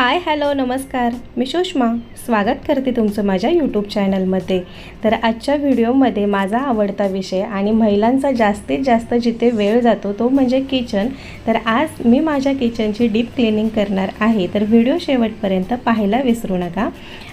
Hi hello नमस्कार. मी सुषमा. स्वागत करते तुमचं माझ्या यूट्यूब चॅनलमध्ये तर आजच्या व्हिडिओमध्ये माझा आवडता विषय आणि महिलांचा जास्तीत जास्त जिथे वेळ जातो तो म्हणजे किचन. तर आज मी माझ्या किचनची डीप क्लिनिंग करणार आहे. तर व्हिडिओ शेवटपर्यंत पाहायला विसरू नका.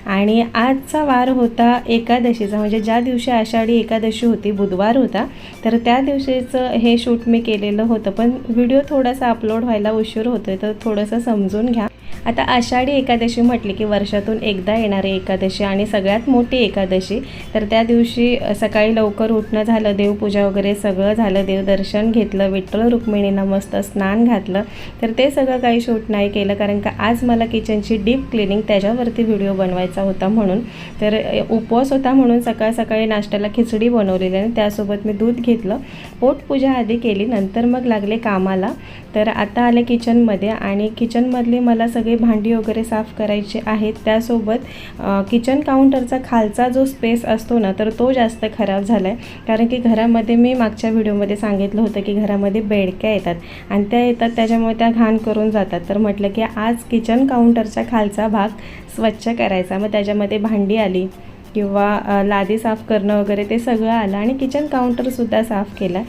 आणि आजचा वार होता एकादशीचा म्हणजे ज्या दिवशी आषाढी एकादशी होती बुधवार होता तर त्या दिवशीचं हे शूट मी केलेलं होतं. पण व्हिडिओ थोडासा अपलोड व्हायला उशीर होतो तर थोडंसं समजून घ्या. आता आषाढी एकादशी म्हटली की वर्षातून एकदा येणारी एकादशी आणि सगळ्यात मोठी एकादशी. तर त्या दिवशी सकाळी लवकर उठणं झालं देवपूजा वगैरे सगळं झालं देवदर्शन घेतलं विठ्ठल रुक्मिणीनं मस्त स्नान घातलं. तर ते सगळं काही शूट नाही केलं कारण का आज मला किचनची डीप क्लिनिंग त्याच्यावरती व्हिडिओ बनवायचा होता म्हणून. तर उपवास होता म्हणून सकाळ सकाळी नाश्त्याला खिचडी बनवलेली आणि त्यासोबत मी दूध घेतलं. पोटपूजा आधी केली नंतर मग लागले कामाला. तर आता आले किचनमध्ये आणि किचनमधली मला सगळं भांडी वगैरे साफ करायचे आहेत. त्यासोबत किचन काउंटरचा खालचा जो स्पेस असतो ना तर तो जास्त खराब झाला आहे कारण की घरामध्ये मी मागच्या व्हिडिओमध्ये सांगितलं होतं की घरामध्ये बेडक्या येतात आणि त्या येतात त्याच्यामुळे त्या घाण करून जातात. तर म्हटलं की आज किचन काउंटरचा खालचा भाग स्वच्छ करायचा. मग त्याच्यामध्ये भांडी आली किंवा लादी साफ करणं वगैरे ते सगळं आलं आणि किचन काउंटरसुद्धा साफ केला.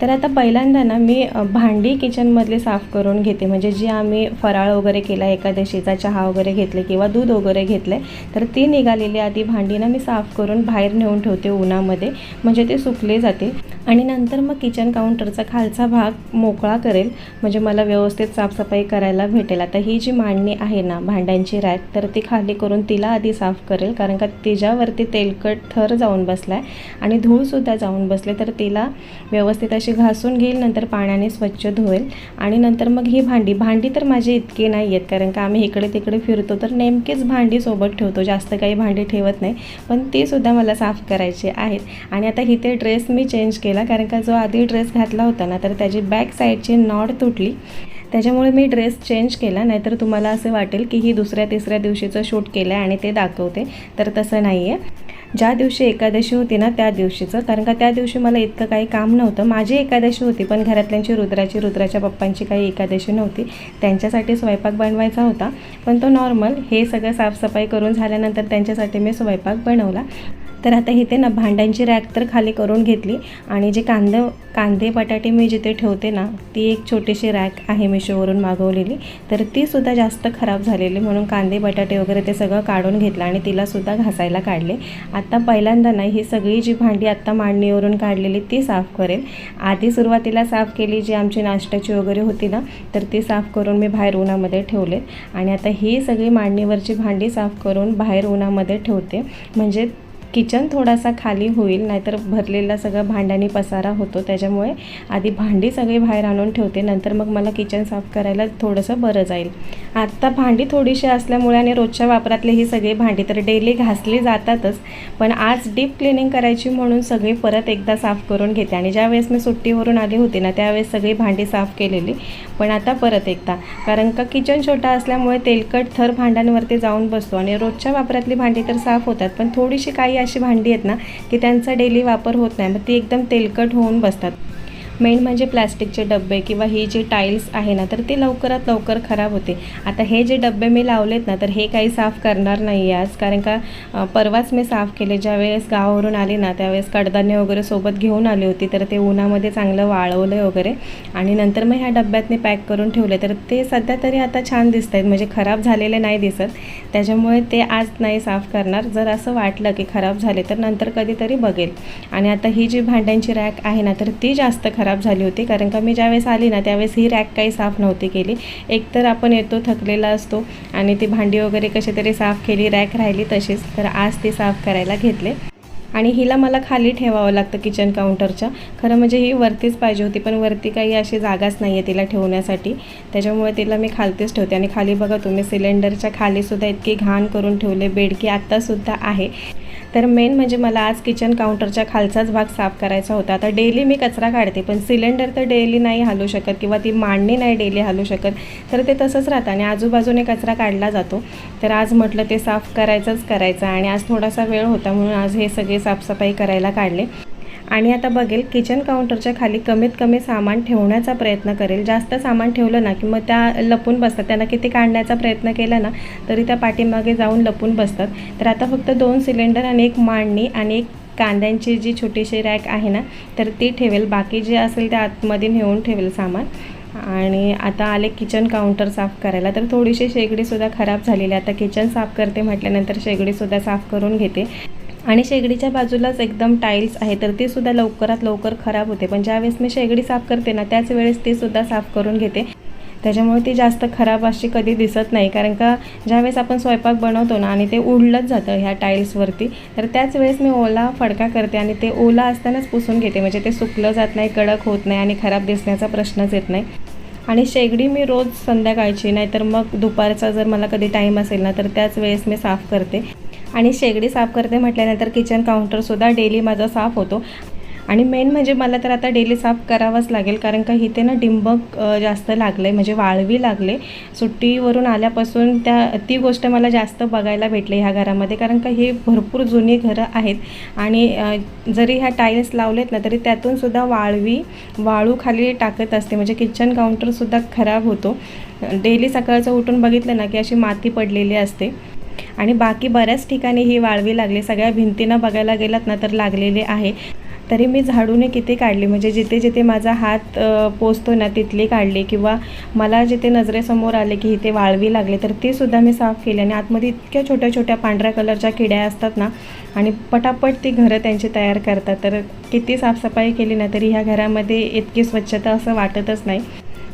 तर आता पहिल्यांदा ना मी भांडी किचनमधले साफ करून घेते. म्हणजे जे आम्ही फराळ वगैरे केला एकादशीचा चहा वगैरे घेतले किंवा दूध वगैरे घेतले तर ती निघालेली आधी भांडी ना मी साफ करून बाहेर नेऊन ठेवते उन्हामध्ये. म्हणजे ते सुकले जाते आणि नंतर मग किचन काउंटरचा खालचा भाग मोकळा करेल. म्हणजे मला व्यवस्थित साफसफाई करायला भेटेल. आता ही जी मांडणी आहे ना भांड्यांची रॅक तर ती खाली करून तिला आधी साफ करेल. कारण का तिच्यावरती तेलकट थर जाऊन बसला आहे आणि धूळसुद्धा जाऊन बसले तर तिला व्यवस्थित अशी घासून घेईल नंतर पाण्याने स्वच्छ धुवेल आणि नंतर मग ही भांडी भांडी तर माझे इतकी नाही आहेत कारण का आम्ही इकडे तिकडे फिरतो तर नेमकीच भांडी सोबत ठेवतो जास्त काही भांडी ठेवत नाही पण ते सुद्धा मला साफ करायची आहेत. आणि आता इथे ड्रेस मी चेंज केला कारण का जो आधी ड्रेस घातला होता ना तर त्याची बॅक साईडची नॉड तुटली. त्याच्यामुळे मी ड्रेस चेंज केला नाहीतर तुम्हाला असं वाटेल की ही दुसऱ्या तिसऱ्या दिवशीचं शूट केलं आहे आणि ते दाखवते तर तसं नाही आहे ज्या दिवशी एकादशी होती ना त्या दिवशीचं. कारण का त्या दिवशी मला इतकं काही काम नव्हतं. माझी एकादशी होती पण घरातल्यांची रुद्राची रुद्राच्या पप्पांची काही एकादशी नव्हती. त्यांच्यासाठी स्वयंपाक बनवायचा होता. पण तो नॉर्मल हे सगळं साफसफाई करून झाल्यानंतर त्यांच्यासाठी मी स्वयंपाक बनवला. तर आता इथे ना भांड्यांची रॅक तर खाली करून घेतली. आणि जे कांदे कांदे बटाटे मी जिथे ठेवते ना ती एक छोटीशी रॅक आहे मिशोवरून मागवलेली. तर तीसुद्धा जास्त खराब झालेली म्हणून कांदे बटाटे वगैरे ते सगळं काढून घेतलं आणि तिलासुद्धा घासायला काढले. आता पहिल्यांदा ना ही सगळी जी भांडी आत्ता मांडणीवरून काढलेली ती साफ करेल. आधी सुरुवातीला साफ केली जी आमची नाश्त्याची वगैरे होती ना तर ती साफ करून मी बाहेर उन्हामध्ये ठेवले आणि आता ही सगळी मांडणीवरची भांडी साफ करून बाहेर उन्हामध्ये ठेवते. म्हणजे किचन थोडासा खाली होईल नाहीतर भरलेला सगळं भांड्यानी पसारा होतो त्याच्यामुळे आधी भांडी सगळी बाहेर आणून ठेवते नंतर मग मला किचन साफ करायला थोडंसं बरं जाईल. आत्ता भांडी थोडीशी असल्यामुळे आणि रोजच्या वापरातले ही सगळी भांडी तर डेली घासली जातातच पण आज डीप क्लिनिंग करायची म्हणून सगळी परत एकदा साफ करून घेते आणि ज्यावेळेस मी सुट्टीवरून आली होती ना त्यावेळेस सगळी भांडी साफ केलेली पण आता परत एकदा. कारण का किचन छोटा असल्यामुळे तेलकट थर भांड्यांवरती जाऊन बसतो आणि रोजच्या वापरातली भांडी तर साफ होतात पण थोडीशी काही अशी भांडी आहेत ना की त्यांचा डेली वापर होत नाही. मग ती एकदम तेलकट होऊन बसतात. मेन म्हणजे प्लॅस्टिकचे डबे किंवा ही जे टाईल्स आहे ना तर ते लवकरात लवकर खराब होते. आता हे जे डबे मी लावलेत ना तर हे काही साफ करणार नाही आहे आज. कारण का परवाच मी साफ केले. ज्यावेळेस गावावरून आले ना त्यावेळेस कडधान्य वगैरे सोबत घेऊन आली होती तर ते उन्हामध्ये चांगलं वाळवलं वगैरे. आणि नंतर मग ह्या डब्यातनी पॅक करून ठेवले. तर ते सध्या तरी आता छान दिसत आहेत म्हणजे खराब झालेले नाही दिसत. त्याच्यामुळे ते आज नाही साफ करणार. जर असं वाटलं की खराब झाले तर नंतर कधीतरी बघेल. आणि आता ही जी भांड्यांची रॅक आहे ना तर ती जास्त खराब खराब झाली होती. कारण का मी ज्यावेळेस आली ना त्यावेळेस ही रॅक काही साफ नव्हती केली. एकतर आपण येतो थकलेला असतो आणि ती भांडी वगैरे कशी तरी साफ केली रॅक राहिली तशीच तर आज ती साफ करायला घेतले. आणि हिला मला खाली ठेवावं लागतं किचन काउंटरच्या खरं म्हणजे ही वरतीच पाहिजे होती पण वरती काही अशी जागाच नाही आहे तिला ठेवण्यासाठी. त्याच्यामुळे तिला मी खालतीच ठेवते. आणि खाली बघा तुम्ही सिलेंडरच्या खालीसुद्धा इतकी घाण करून ठेवले बेडकी आत्तासुद्धा आहे. तर मेन म्हणजे मला आज किचन काउंटरच्या खालचाच भाग साफ करायचा होता. तर डेली मी कचरा काढते पण सिलेंडर तर डेली नाही हलू शकत किंवा ती मांडणी नाही डेली हलू शकत. तर ते तसंच राहतं आणि आजूबाजूने कचरा काढला जातो. तर आज म्हटलं ते साफ करायचंच करायचं आणि आज थोडासा वेळ होता म्हणून आज हे सगळे साफसफाई करायला काढले. आणि आता बघेल किचन काउंटरच्या खाली कमीत कमी सामान ठेवण्याचा प्रयत्न करेल. जास्त सामान ठेवलं ना की मग त्या लपून बसतात. त्यांना किती काढण्याचा प्रयत्न केला ना तरी त्या पाठीमागे जाऊन लपून बसतात. तर आता फक्त दोन सिलेंडर आणि एक मांडणी आणि एक कांद्यांची जी छोटीशी रॅक आहे ना तर ती ठेवेल. बाकी जे असेल ते आतमध्ये नेऊन ठेवेल सामान. आणि आता आले किचन काउंटर साफ करायला. तर थोडीशी शेगडीसुद्धा खराब झालेली आहे. आता किचन साफ करते म्हटल्यानंतर शेगडीसुद्धा साफ करून घेते. आणि शेगडीच्या बाजूलाच एकदम टाईल्स आहे तर ती सुद्धा लवकरात लवकर खराब होते. पण ज्यावेळेस मी शेगडी साफ करते ना त्याच वेळेस ती सुद्धा साफ करून घेते. त्याच्यामुळे ती जास्त खराब अशी कधी दिसत नाही. कारण का ज्यावेळेस आपण स्वयंपाक बनवतो ना आणि ते उडलंच जातं ह्या टाईल्सवरती तर त्याच वेळेस मी ओला फडका करते आणि ते ओला असतानाच पुसून घेते. म्हणजे ते सुकलं जात नाही कडक होत नाही आणि खराब दिसण्याचा प्रश्नच येत नाही. आणि शेगडी मी रोज संध्याकाळची नाहीतर मग दुपारचा जर मला कधी टाईम असेल ना तर त्याच वेळेस मी साफ करते. आणि शेगडी साफ करते म्हटल्यानंतर किचन काउंटरसुद्धा डेली माझा साफ होतो. आणि मेन म्हणजे मला तर आता डेली साफ करावंच लागेल कारण का इथे ना डिंबक जास्त लागलं म्हणजे वाळवी लागले. सुट्टीवरून आल्यापासून त्या ती गोष्ट मला जास्त बघायला भेटली ह्या घरामध्ये कारण का ही भरपूर जुनी घरं आहेत. आणि जरी ह्या टाईल्स लावलेत ना तरी त्यातूनसुद्धा वाळवी वाळू खाली टाकत असते. म्हणजे किचन काउंटरसुद्धा खराब होतो. डेली सकाळचं उठून बघितलं ना की अशी माती पडलेली असते. आणि बाकी बऱ्याच ठिकाणी ही वाळवी लागली. सगळ्या भिंतींना बघायला गेलात ना तर लागलेली आहे. तरी मी झाडूने किती काढली? म्हणजे जिथे जिथे माझा हात पोचतो ना तिथली काढली. किंवा मला जिथे नजरेसमोर आले की इथे वाळवी लागले तर ती सुद्धा मी साफ केली. आणि आतमध्ये इतक्या छोट्या छोट्या पांढऱ्या कलरच्या किड्या असतात ना आणि पटापट ती घरं त्यांची तयार करतात. तर किती साफसफाई केली ना तरी ह्या घरामध्ये इतकी स्वच्छता असं वाटतच नाही.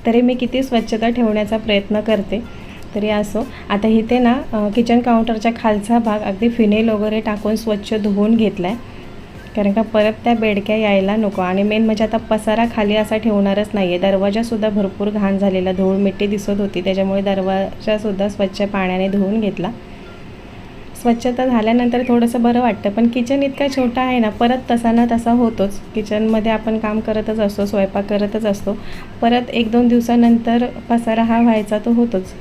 तरी मी किती स्वच्छता ठेवण्याचा प्रयत्न करते. तरी असो. आता इथे ना किचन काउंटरच्या खालचा भाग अगदी फिनेल वगैरे टाकून स्वच्छ धुवून घेतला आहे कारण का परत त्या बेडक्या यायला नको. आणि मेन म्हणजे आता पसारा खाली असा ठेवणारच नाही आहे दरवाजासुद्धा भरपूर घाण झालेला धूळ मिट्टी दिसत होती. त्याच्यामुळे दरवाजासुद्धा स्वच्छ पाण्याने धुवून घेतला. स्वच्छता झाल्यानंतर थोडंसं बरं वाटतं. पण किचन इतका छोटा आहे ना परत तसा ना तसा होतोच. किचनमध्ये आपण काम करतच असतो स्वयंपाक करतच असतो. परत एक दोन दिवसानंतर पसारा हा व्हायचा तो होतोच.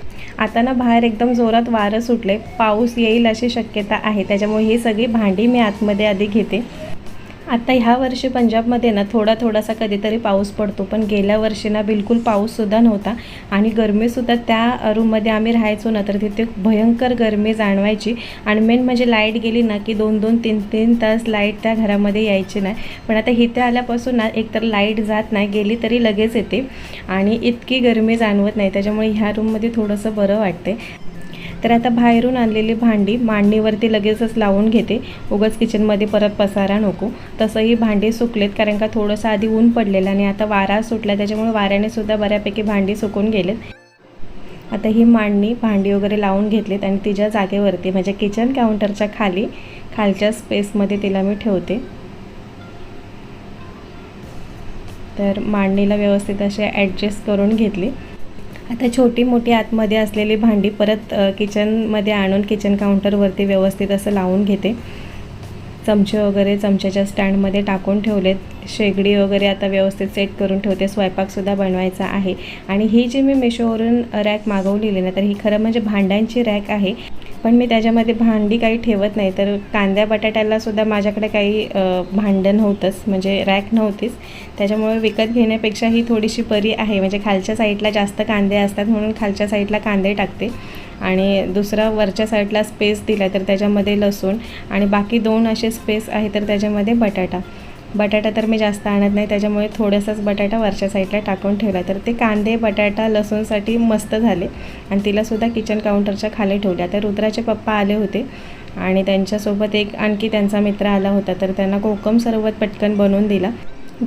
आता ना बाहेर एकदम जोरात वारं सुटले पाऊस येईल अशी शक्यता आहे. त्याच्यामुळे ही सगळी भांडी मी आतमध्ये आधी घेते. आता ह्या वर्षी पंजाबमध्ये ना थोडा थोडासा कधीतरी पाऊस पडतो पण गेल्या वर्षी ना बिलकुल पाऊससुद्धा नव्हता. आणि गरमीसुद्धा त्या रूममध्ये आम्ही राहायचो ना तर तिथे भयंकर गरमी जाणवायची. आणि मेन म्हणजे लाइट गेली ना की दोन दोन तीन तीन तास लाइट त्या घरामध्ये यायची नाही पण आता इथे आल्यापासून ना एकतर लाइट जात नाही गेली तरी लगेच येते. आणि इतकी गरमी जाणवत नाही त्याच्यामुळे ह्या रूममध्ये थोडंसं बरं वाटते तर आता बाहेरून आणलेली भांडी मांडणीवरती लगेचच लावून घेते. उगाच किचनमध्ये परत पसारा नको. तसंही भांडी सुकलेत कारण का थोडंसं आधी ऊन पडलेलं आणि आता वारा सुटला त्याच्यामुळे वाऱ्याने सुद्धा बऱ्यापैकी भांडी सुकून गेलेत. आता ही मांडणी भांडी वगैरे लावून घेतलीत आणि तिच्या जागेवरती म्हणजे किचन काउंटरच्या खाली खालच्या स्पेसमध्ये तिला मी ठेवते. तर मांडणीला व्यवस्थित असे ॲडजस्ट करून घेतली. आता छोटी मोठी आतमध्ये असलेली भांडी परत किचनमध्ये आणून किचन काउंटरवरती व्यवस्थित असं लावून घेते. चमचे वगैरे चमच्याच्या स्टँडमध्ये टाकून ठेवलेत. शेगडी वगैरे आता व्यवस्थित सेट करून ठेवते. स्वयंपाकसुद्धा बनवायचा आहे. आणि ही जी मी मेशोवरून रॅक मागवलेली ना तर ही खरं म्हणजे भांड्यांची रॅक आहे. पण मी त्याच्यामध्ये भांडी काही ठेवत नाही. तर कांद्या बटाट्यालासुद्धा माझ्याकडे काही भांडं नव्हतंच म्हणजे रॅक नव्हतीच. त्याच्यामुळे विकत घेण्यापेक्षा ही थोडीशी परी आहे. म्हणजे खालच्या साईडला जास्त कांदे असतात म्हणून खालच्या साईडला कांदे टाकते. आणि दुसरा वरच्या साईडला स्पेस दिला तर त्याच्यामध्ये लसूण आणि बाकी दोन असे स्पेस आहे तर त्याच्यामध्ये बटाटा. बटाटा तर मी जास्त आणत नाही त्याच्यामुळे थोडंसंच बटाटा वरच्या साईडला टाकून ठेवला तर ते कांदे बटाटा लसूणसाठी मस्त झाले. आणि तिलासुद्धा किचन काउंटरच्या खाली ठेवल्या. तर रुद्राचे पप्पा आले होते आणि त्यांच्यासोबत एक आणखी त्यांचा मित्र आला होता. तर त्यांना कोकम सरबत पटकन बनवून दिला.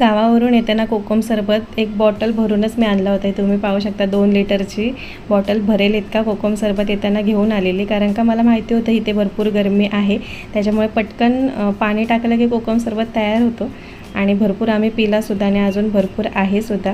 गावावरून येताना कोकम सरबत एक बॉटल भरूनच मी आणला होता. तुम्ही पाहू शकता दोन लिटरची बॉटल भरेल इतका कोकम सरबत येताना घेऊन आलेली. कारण का मला माहिती होतं इथे भरपूर गरमी आहे. त्याच्यामुळे पटकन पाणी टाकलं की कोकम सरबत तयार होतो. आणि भरपूर आम्ही पिलासुद्धा आणि अजून भरपूर आहे सुद्धा.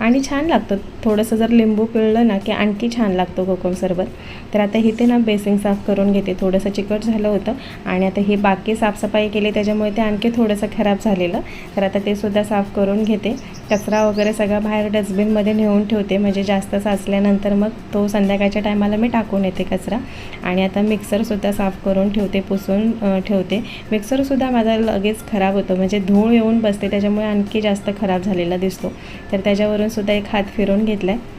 आणि छान लागतं. थोडंसं जर लिंबू पिळलं ना की आणखी छान लागतो कोकम सरबत. तर आता इथे ना बेसिंग साफ करून घेते. थोडंसं चिकट झालं होतं आणि आता हे बाकी साफसफाई केली त्याच्यामुळे ते आणखी थोडंसं खराब झालेलं. तर आता ते सुद्धा साफ करून घेते. कचरा वगैरे सगळा बाहेर डस्टबिनमध्ये नेऊन ठेवते. म्हणजे जास्त साचल्यानंतर मग तो संध्याकाळच्या टायमाला मी टाकून येते कचरा. आणि आता मिक्सरसुद्धा साफ करून ठेवते पुसून ठेवते. मिक्सरसुद्धा माझा लगेच खराब होतो. म्हणजे धूळ येऊन बसते त्याच्यामुळे आणखी जास्त खराब झालेला दिसतो. तर त्याच्यावरून सुद्धा एक हात फिरून घेतला आहे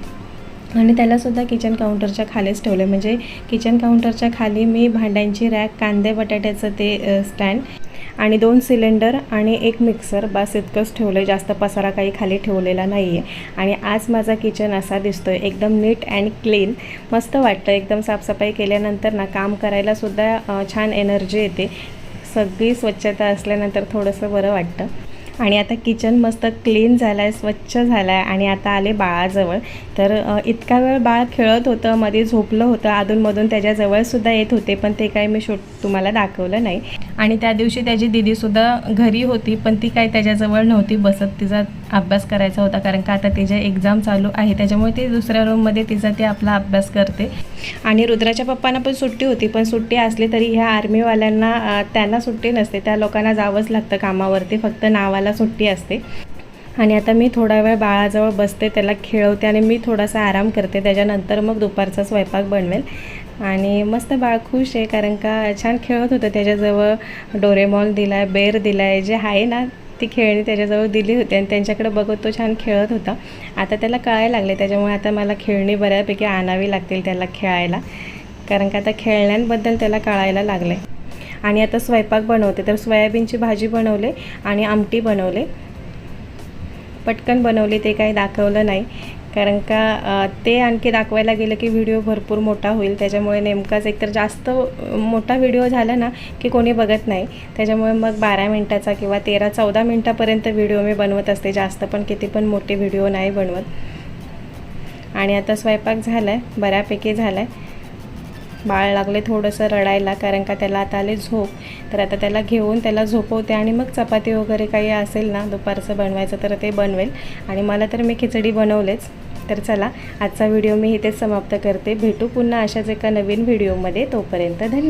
आणि त्यालासुद्धा किचन काउंटरच्या खालीच ठेवलं म्हणजे किचन काउंटरच्या खाली मी भांड्यांची रॅक कांदे बटाट्याचं ते स्टँड आणि दोन सिलेंडर आणि एक मिक्सर बस इतकंच ठेवलं आहे जास्त पसारा काही खाली ठेवलेला नाही आहे आणि आज माझा किचन असा दिसतो आहे एकदम नीट अँड क्लीन मस्त वाटतं एकदम साफसफाई केल्यानंतर ना काम करायलासुद्धा छान एनर्जी येते. सगळी स्वच्छता असल्यानंतर थोडंसं बरं वाटतं. आणि आता किचन मस्त क्लीन झालं आहे स्वच्छ झालं आहे आणि आता आले बाळाजवळ. तर इतका वेळ बाळ खेळत होतं मध्ये झोपलं होतं अधूनमधून त्याच्याजवळसुद्धा येत होते पण ते काही मी शूट तुम्हाला दाखवलं नाही. आणि त्या दिवशी त्याची दिदीसुद्धा घरी होती पण ती काही त्याच्याजवळ नव्हती बसत तिचा अभ्यास करायचा होता कारण का आता तिच्या एक्झाम चालू आहे त्याच्यामुळे ती दुसऱ्या रूममध्ये तिचा ती आपला अभ्यास करते. आणि रुद्राच्या पप्पांना पण सुट्टी होती पण सुट्टी असली तरी ह्या आर्मीवाल्यांना त्यांना सुट्टी नसते. त्या लोकांना जावंच लागतं कामावरती फक्त नावाला सुट्टी असते. आणि आता मी थोडा वेळ बाळाजवळ बसते त्याला खेळवते आणि मी थोडासा आराम करते. त्याच्यानंतर मग दुपारचा स्वयंपाक बनवेल. आणि मस्त बाळ खुश आहे कारण का छान खेळत होतं. त्याच्याजवळ डोरेमॉल दिला आहे बेर दिला आहे जे आहे ना ती खेळणी त्याच्याजवळ दिली होती आणि त्यांच्याकडे बघत तो छान खेळत होता. आता त्याला कळायला लागले त्याच्यामुळे आता मला खेळणी बऱ्यापैकी आणावी लागतील त्याला खेळायला. कारण का आता खेळण्यांबद्दल त्याला कळायला लागले आणि आता स्वयंपाक बनवते तर सोयाबीनची भाजी बनवले आणि आमटी बनवले. पटकन बनवली ते काही दाखवलं नाही. कारण का ते आणखी दाखवायला गेलं की व्हिडिओ भरपूर मोठा होईल. त्याच्यामुळे नेमकाच एकतर जास्त मोठा व्हिडिओ झाला ना की कोणी बघत नाही. त्याच्यामुळे मग बारा मिनटाचा किंवा तेरा चौदा मिनटापर्यंत व्हिडिओ मी बनवत असते जास्त पण किती पण मोठे व्हिडिओ नाही बनवत. आणि आता स्वयंपाक झाला आहे बऱ्यापैकी झाला आहे बाळ लागले थोडंसं रडायला कारण का त्याला आता आले झोप. तर आता त्याला घेऊन त्याला झोपवते आणि मग चपाती वगैरे काही असेल ना दुपारचं बनवायचं तर ते बनवेल. आणि मला तर मी खिचडी बनवलेच. तर चला आजचा व्हिडिओ मी इथेच समाप्त करते. भेटू पुन्हा अशाच एका नवीन व्हिडिओमध्ये. तोपर्यंत धन्यवाद.